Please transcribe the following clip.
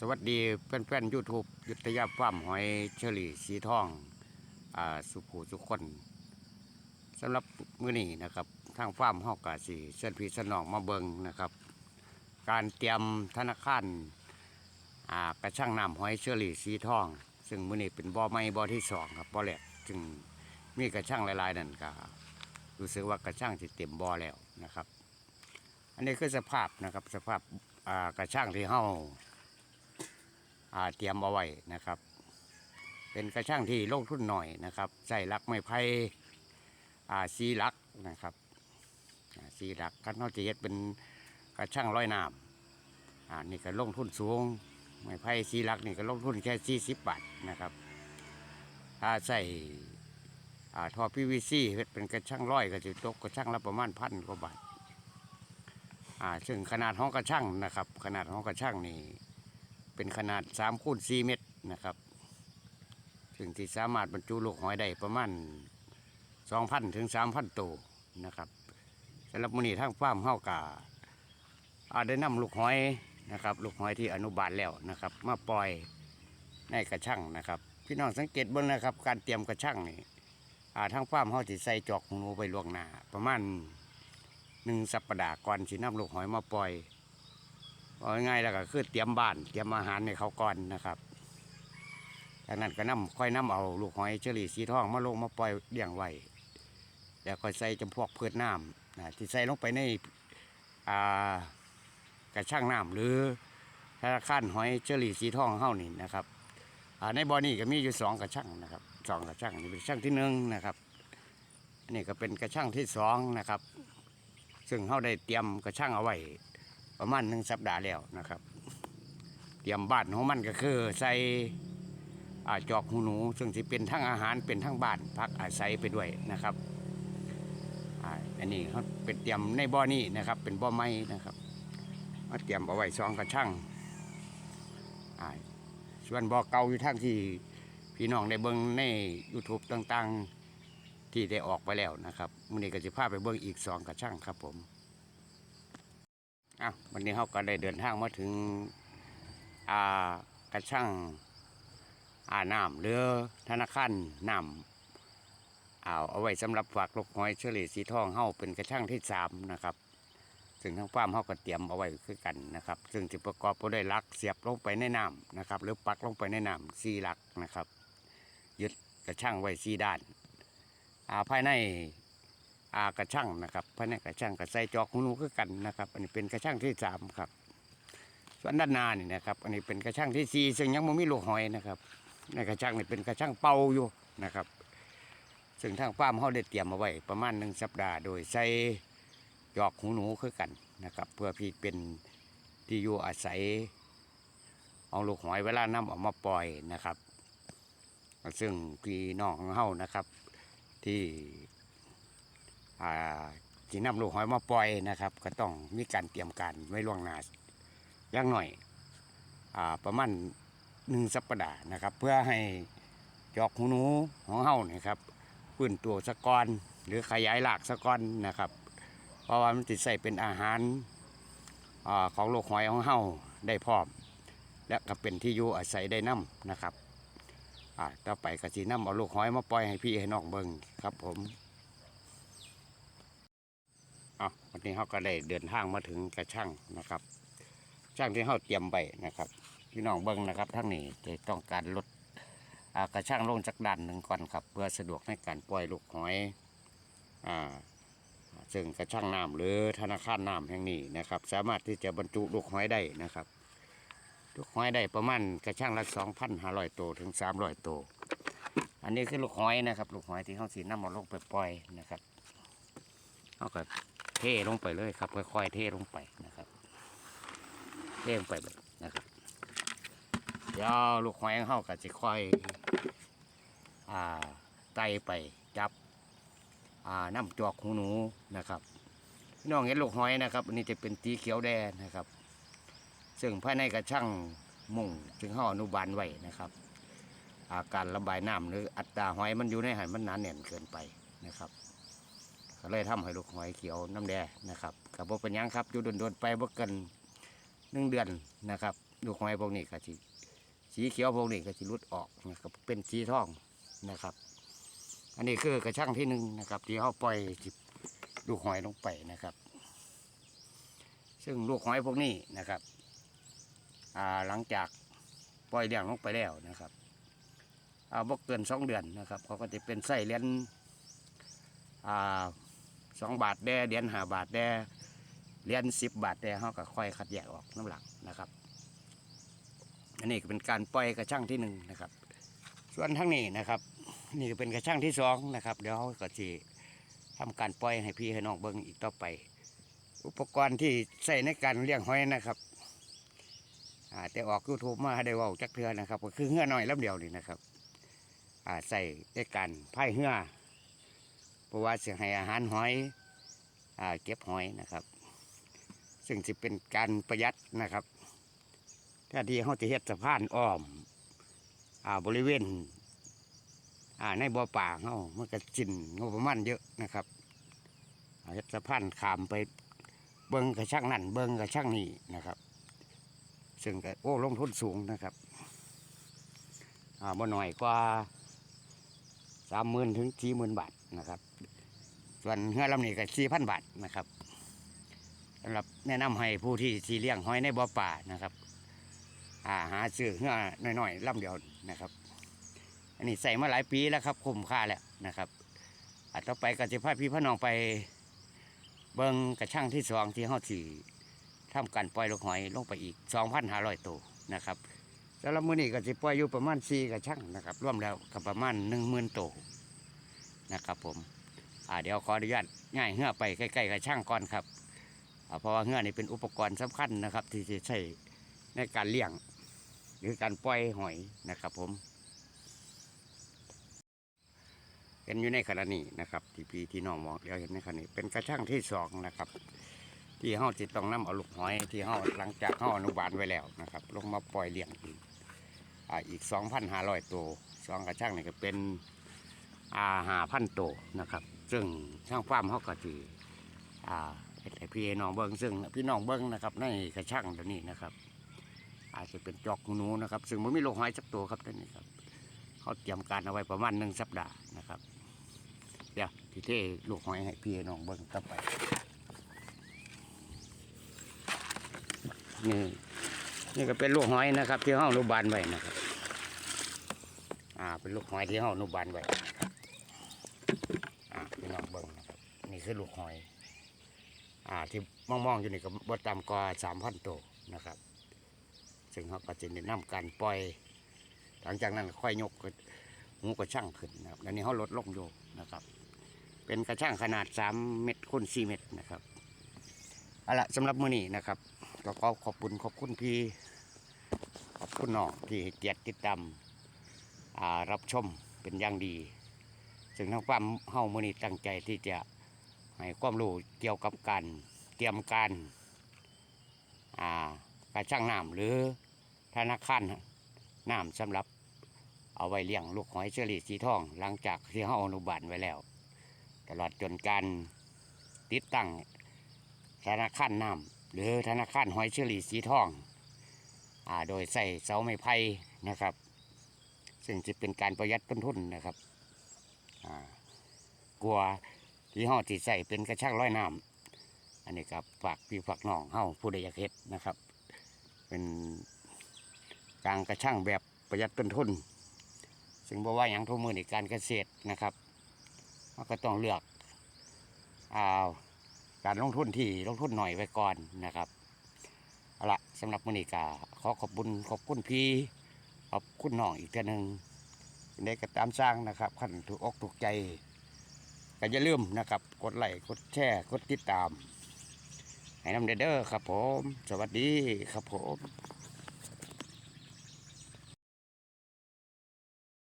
สวัสดีเพื่อนๆยูทูบยุทธยาฟาร์มหอยเชอรี่สีทองอสุขูสุขคนสำหรับมื้อนี้นะครับทางฟาร์มเฮากะสิเชิญพี่สนองมาเบิงนะครับ การเตรียมธนาคารกระช่างน้ำหอยเชอรี่สีทอง ซึ่งมื้อนี้เป็นบ่อไม้บ่อที่สองครับบ่อแรกจึงมีกระช่างหลายๆนั่นก็รู้สึกว่ากระช่างที่เต็มบ่อแล้วนะครับ อันนี้คือสภาพนะครับสภาพกระช่างที่เห่า เตรียมเอาไว้นะครับ เป็นกระช่างที่ลงทุนหน่อยนะครับใส่ลักไม้ไผ่อาสีลักนะครับอาสีลักกันเขาจะเฮ็ดเป็นกระช่างร้อยน้ำอ่านี่ก็ลงทุนสูงไม้ไผ่สีลักนี่ก็ลงทุนแค่สี่สิบบาทนะครับ ถ้าใส่อาท่อพีวีซีเป็นกระช่างร้อยก็จะตกกระช่างละประมาณพันกว่าบาทอาซึ่งขนาดห้องกระช่างนะครับ ขนาดห้องกระช่างนี่ เป็นขนาด3คูณ4เมตรนะครับซึ่งที่สามารถบรรจุลูกหอยได้ประมาณ2,000ถึง3,000ตัวนะครับสำหรับมื้อนี้ทางฟาร์มเฮากะอาจได้นำลูกหอยนะครับลูกหอยที่อนุบาลแล้วนะครับ มาปล่อยในกระชังนะครับ พี่น้องสังเกตเบิ่งนะครับ การเตรียมกระชังนี่อาทางฟาร์มเฮาสิใส่จอกหูหนูไปล่วงหน้าประมาณหนึ่งสัปดาห์ก่อนสินำลูกหอยมาปล่อย เอาง่ายแล้วก็คือเตรียมบ้านเตรียมอาหารในเขาก่อนนะครับจากนั้นก็นำค่อยนำเอาลูกหอยเชอรี่สีทองมาลงมาปล่อยเลี้ยงไว้แล้วค่อยใส่จำพวกพืชน้ำนะที่ใส่ลงไปในอ่ากระช่างน้ำหรือธนาคารหอยเชอรี่สีทองเฮานี่นะครับอ่าในบ่อนี้ก็มีอยู่สองกระช่างนะครับสองกระช่างนี่เป็นกระช่างที่หนึ่งนะครับอันนี้ก็เป็นกระช่างที่สองนะครับ ซึ่งเฮาได้เตรียมกระช่างเอาไว้ ประมาณหนึ่งสัปดาห์แล้วนะครับ เตรียมบ้านของมันก็คือใส่อาจอกหูหนู ซึ่งจะเป็นทั้งอาหารเป็นทั้งบ้านพักอาศัยไปด้วยนะครับอันนี้เขาเป็นเตรียมในบ่อนี้นะครับ เป็นบ่อไม้นะครับมาเตรียมเอาไว้ซองกระช่างส่วนบ่อเก่าอยู่ทั้งที่พี่น้องได้เบิ่งใน YouTube ต่างๆ ที่ได้ออกไปแล้วนะครับมื้อนี้ก็จะพาไปเบิ่งอีกสองกระช่างครับผม อะวันนี้เขาก็ได้เดินทางมาถึงอ่ากระช่างอ่าน้ำหรือธนาคารน้ำเอาเอาไว้สำหรับฝากลูกหอยเชอรี่ยสีทองเฮาเป็นกระช่างที่สามนะครับซึ่งทั้งฟาร์มเฮาก็เตรียมเอาไว้คือกันนะครับ ซึ่งจะประกอบไปด้วยลักเสียบลงไปในน้ำนะครับ หรือปักลงไปในน้ำสี่หลักนะครับ ยึดกระช่างไว้สี่ด้านอ่าภายใน อากระช่างนะครับภายในกระช่างกระใส่จอกหูหนูคือกันนะครับ อันนี้เป็นกระช่างที่สามครับ ส่วนด้านหน้านี่นะครับ อันนี้เป็นกระช่างที่สี่ซึ่งยังไม่มีลูกหอยนะครับ ในกระช่างนี่เป็นกระช่างเป่าอยู่นะครับ ซึ่งทางฟาร์มเขาได้เตรียมเอาไว้ประมาณหนึ่งสัปดาห์โดยใส่จอกหูหนูคือกันนะครับ เพื่อพี่เป็นที่อยู่อาศัย เอาลูกหอยเวลานำออกมาปล่อยนะครับ ซึ่งพี่น้องของเฮานะครับ ที่อ่ ที่นำลูกหอยมาปล่อยนะครับ ก็ต้องมีการเตรียมการไว้ล่วงหน้าอย่างหน่อยอประมาณหนึ่งสัปดาห์นะครับ เพื่อให้จอกหูหนูของเฮานี่ครับพื้นตัวสะกอนหรือขยายหลากสะกอนนะครับ เพราะว่ามันติดใส่เป็นอาหารอของโลกหอยของเฮาได้พร้อม และก็เป็นที่อยู่อาศัยได้น้ำนะครับต่อไปก็สีน้ำเอาลูกหอยมาปล่อยให้พี่ให้น้องเบิงครับผม อะวันนี้เขาก็ได้เดินทางมาถึงกระช่างนะครับ ช่างที่เขาเตรียมไว้นะครับ พี่น้องเบิ้งนะครับทั้งนี้จะต้องการลดกระช่างลงจากด้านหนึ่งก่อนครับ เพื่อสะดวกในการปล่อยลูกหอยอ่าซึ่งกระช่างน้ำหรือธนาคารน้ำแห่งนี้นะครับ สามารถที่จะบรรจุลูกหอยได้นะครับลูกหอยได้ประมาณกระช่างละสองพันห้าร้อยตัวถึงสามร้อยตัวอันนี้คือลูกหอยนะครับ ลูกหอยที่เขาสีน้ำมาลงไปปล่อยนะครับเขาก็เทลงไปเลยครับ ค่อยๆเทลงไปนะครับ เทลงไปเลยนะครับเดี๋ยวลูกหอยของเขาก็จะค่อยอ่าไต่ไปจับอ่าน้ำจอกหูหนูนะครับพี่น้องเห็นลูกหอยนะครับอันนี้จะเป็นสีเขียวแดงนะครับ ซึ่งภายในกระช่างมุ่งถึงห่ออนุบาลไว้นะครับ อาการระบายน้ำหรืออัตราหอยมันอยู่ในหันมันหนาแน่นเกินไปนะครับ ก็เลยทำให้ลูกหอยเขียวน้ำแดงนะครับกับบ่เป็นยังครับอยู่โดนๆไปบ่เกินหนึ่งเดือนนะครับลูกหอยพวกนี้ก็สิสีเขียวพวกนี้ก็สิรุดออกนะครับเป็นสีทองนะครับ อันนี้คือกระช่างที่หนึ่งนะครับ ที่เขาปล่อยที่ลูกหอยลงไปนะครับ ซึ่งลูกหอยพวกนี้นะครับอ่าหลังจากปล่อยเลี้ยงลงไปแล้วนะครับเอาบกเกินสองเดือนนะครับ เขาก็จะเป็นไส้เหรียญอ่า สองบาทแด่เหรียญห้าบาทแด่เหรียญสิบบาทแด่เขาก็ค่อยคัดแยกออกน้ำหลังนะครับ อันนี้ก็เป็นการปล่อยกระช่างที่หนึ่งนะครับ ส่วนทั้งนี้นะครับ นี่ก็เป็นกระช่างที่สองนะครับเดี๋ยวเขาก็จะทำการปล่อยให้พี่ให้น้องเบิ้งอีกต่อไป อุปกรณ์ที่ใส่ในการเลี้ยงหอยนะครับอาแต่ออกยูทูบมาให้ได้ว่าจักเทือนะครับ ก็คือเหื่อหน่อยลำเดียวนี่นะครับใส่ในการพายเหือ ราะว่าเสียให้อาหารหอยอ่าเก็บหอยนะครับ ซึ่งจะเป็นการประหยัดนะครับถ้าที่เขาจะเฮ็ดสะพานอ้อมอ่าบริเวณอ่าในบ่อป่าเขามันก็จินงบประมาณเยอะนะครับเฮ็ดสะพานขามไปเบิ้งกระช่างนั่นเบิ้งกระช่างนี่นะครับ ซึ่งก็โอ้ลงทุนสูงนะครับอ่าบ่หน่อยกว่าสามหมื่นถึงสี่หมื่นบาท นะครับ ส่วนเฮือลำนี้ก็สี่พันบาทนะครับสำหรับแนะนำให้ผู้ที่สีเลี้ยงหอยในบ่อป่านะครับอาหาซื้อเฮือน้อยๆลำเดียวนะครับ อันนี้ใส่มาหลายปีแล้วครับคุ้มค่าแล้วนะครับอาต่อไปก็จะพาพี่พ่อน้องไป เบิ้งกระช่างที่สองที่เฮาสี่ทำการปล่อยลูกหอยลงไปอีก2,500ตัวนะครับสำหรับมื้อนี้ก็จะปล่อยอยู่ประมาณ4กระชังนะครับ รวมแล้วก็ประมาณ10,000ตัว นะครับผมอ่าเดี๋ยวขออนุญาตง่ายเหื่อไปใกล้ๆกระชังก่อนครับเพราะว่าเหื่อนี่เป็นอุปกรณ์สำคัญนะครับ ที่จะใช้ในการเลี้ยง หรือการปล่อยหอยนะครับผมเป็นอยู่ในขณะนี้นะครับ ที่พี่ที่น้องมองเดี๋ยวเห็นในขณะนี้ เป็นกระชังที่สองนะครับ ที่เฮาจิต้องนำเอาลูกหอย ที่เฮาหลังจากเฮาอนุบาลไว้แล้วนะครับ ลงมาปล่อยเลี้ยงอีกอ่าอีก2,500ตัวสองกระช่างนี่ก็เป็น อาหาพันตัวนะครับ ซึ่งช่างฟาร์มเฮาก็สิอ่าเฮ็ดให้พี่น้องเบิ่งซึ่งพี่น้องเบิ่งนะครับในกระช่างตัวนี้นะครับ อาจจะเป็นจอกหนูนะครับ ซึ่งมันมีลูกหอยสักตัวครับตัวนี้ครับเขาเตรียมการเอาไว้ประมาณหนึ่งสัปดาห์นะครับ เดี๋ยวที่เท่ลูกหอยให้พี่น้องเบิ่งกลับไปนี่นี่ก็เป็นลูกหอยนะครับ ที่ห้องนุบาลไว้นะครับ อ่าเป็นลูกหอยที่ห้องนุบาลไว้นะครับอ่าพี่น้องเบิ้งนะ คือลูกหอย อ่าที่มองๆอยู่นี่ก็บดตามกว่าสามพันตัวนะครับ ซึ่งเขาก็จะแนะนำการปล่อย หลังจากนั้นค่อยยกหูกระช่างขึ้นนะครับแล้วนี้เขาลดลงโยนะครับ เป็นกระช่างขนาดสามเมตรคูณสี่เมตรนะครับเอาละสำหรับมื้อนี้นะครับก็ขอขอบคุณขอบคุณพี่ขอบคุณน้องที่เกียรติติดตามรับชมเป็นอย่างดี ซึ่งทางฟาร์มเฮามื้อนี้ตั้งใจที่จะ ให้ความรู้เกี่ยวกับการเตรียมการอ่าการช่างน้ำหรือธนาคารน้ำสำหรับเอาไว้เลี้ยงลูกหอยเชอรี่สีทอง หลังจากที่เฮาอนุบาลไว้แล้ว ตลอดจนการติดตั้งธนาคารน้ำหรือธนาคารหอยเชอรี่สีทองอ่าโดยใส่เสาไม้ไผ่นะครับ ซึ่งจะเป็นการประหยัดต้นทุนนะครับอ่ากลัว ที่ห้อที่ใส่เป็นกระช่างร้อยน้ำอันนี้ครับฝากพี่ฝากน้องเฮาผู้ใดอยากเฮ็ดนะครับ เป็นการกระช่างแบบประหยัดต้นทุนซึ่งบอกว่าอย่างทุกมือในการเกษตรนะครับเราก็ต้องเลือกอ่าการลงทุนที่ลงทุนหน่อยไว้ก่อนนะครับเอาละสำหรับมือนีก็ขอขอบคุณขอบคุณพี่ขอบคุณน้องอีกเท่านึงในก็ตามสร้างนะครับขันถูกอกถูกใจ ก็อย่าลืมนะครับ กดไลค์กดแชร์กดติดตามให้น้ำเด้อครับผม สวัสดีครับผม